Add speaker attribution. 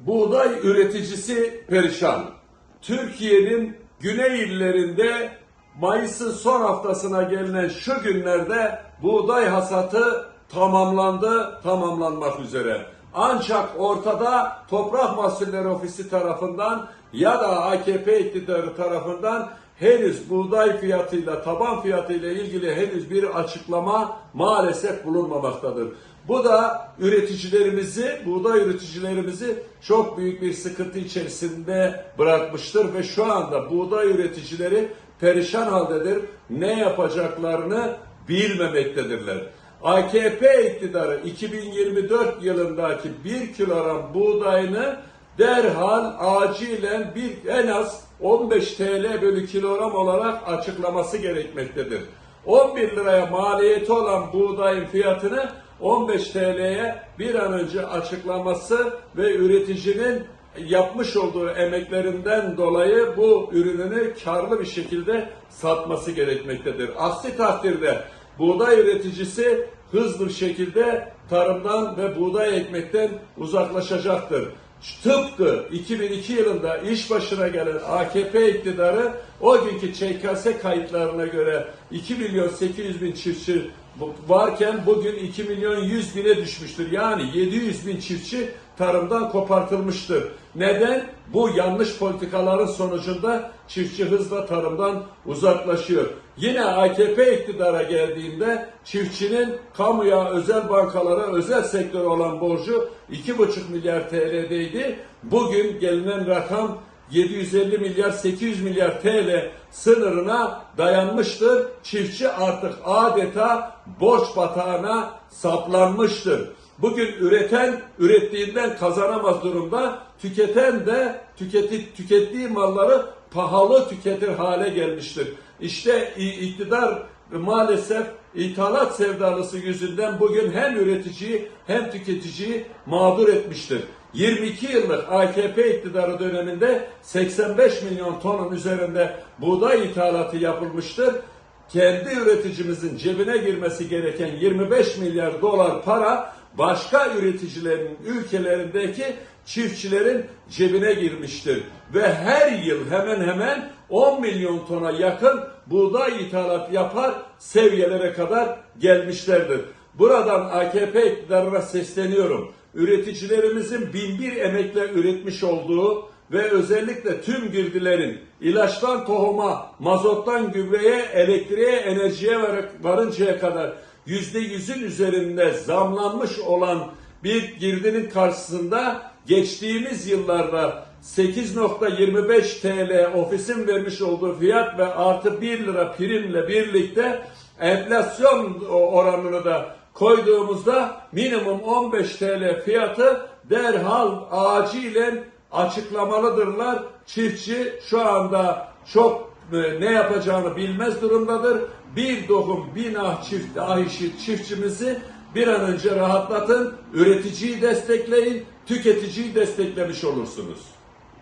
Speaker 1: buğday üreticisi perişan. Türkiye'nin güney illerinde Mayıs'ın son haftasına gelinen şu günlerde buğday hasatı tamamlandı, tamamlanmak üzere. Ancak ortada Toprak Mahsulleri Ofisi tarafından ya da AKP iktidarı tarafından henüz buğday fiyatıyla, taban fiyatıyla ilgili henüz bir açıklama maalesef bulunmamaktadır. Bu da üreticilerimizi, buğday üreticilerimizi çok büyük bir sıkıntı içerisinde bırakmıştır ve şu anda buğday üreticileri perişan haldedir. Ne yapacaklarını bilmemektedirler. AKP iktidarı 2024 yılındaki 1 kilogram buğdayını derhal acilen bir en az 15 TL bölü kilogram olarak açıklaması gerekmektedir. 11 liraya maliyeti olan buğdayın fiyatını 15 TL'ye bir an önce açıklaması ve üreticinin yapmış olduğu emeklerinden dolayı bu ürününü karlı bir şekilde satması gerekmektedir. Aksi takdirde buğday üreticisi hızlı bir şekilde tarımdan ve buğday ekmekten uzaklaşacaktır. Tıpkı 2002 yılında iş başına gelen AKP iktidarı o günkü ÇKS kayıtlarına göre 2 milyon 800 bin çiftçi varken bugün 2 milyon 100 bine düşmüştür. Yani 700 bin çiftçi tarımdan kopartılmıştır. Neden? Bu yanlış politikaların sonucunda çiftçi hızla tarımdan uzaklaşıyor. Yine AKP iktidara geldiğinde çiftçinin kamuya, özel bankalara, özel sektör olan borcu 2,5 milyar TL'deydi. Bugün gelinen rakam 750 milyar 800 milyar TL sınırına dayanmıştır. Çiftçi artık adeta borç batağına saplanmıştır. Bugün üreten ürettiğinden kazanamaz durumda, tüketen de tüketi, tükettiği malları pahalı tüketir hale gelmiştir. İşte iktidar maalesef ithalat sevdalısı yüzünden bugün hem üreticiyi hem tüketiciyi mağdur etmiştir. 22 yıllık AKP iktidarı döneminde 85 milyon tonun üzerinde buğday ithalatı yapılmıştır. Kendi üreticimizin cebine girmesi gereken 25 milyar dolar para başka üreticilerin ülkelerindeki çiftçilerin cebine girmiştir. Ve her yıl hemen hemen 10 milyon tona yakın buğday ithalat yapar seviyelere kadar gelmişlerdir. Buradan AKP iktidarına sesleniyorum. Üreticilerimizin binbir emekle üretmiş olduğu ve özellikle tüm girdilerin ilaçtan tohuma, mazottan gübreye, elektriğe, enerjiye var- varıncaya kadar yüzde yüzün üzerinde zamlanmış olan bir girdinin karşısında geçtiğimiz yıllarda 8.25 TL ofisin vermiş olduğu fiyat ve artı 1 lira primle birlikte enflasyon oranını da koyduğumuzda minimum 15 TL fiyatı derhal acilen açıklamalıdırlar. Çiftçi şu anda çok e, ne yapacağını bilmez durumdadır. Bir dokun bin ah çift ah işi çiftçimizi bir an önce rahatlatın, üreticiyi destekleyin, tüketiciyi desteklemiş olursunuz.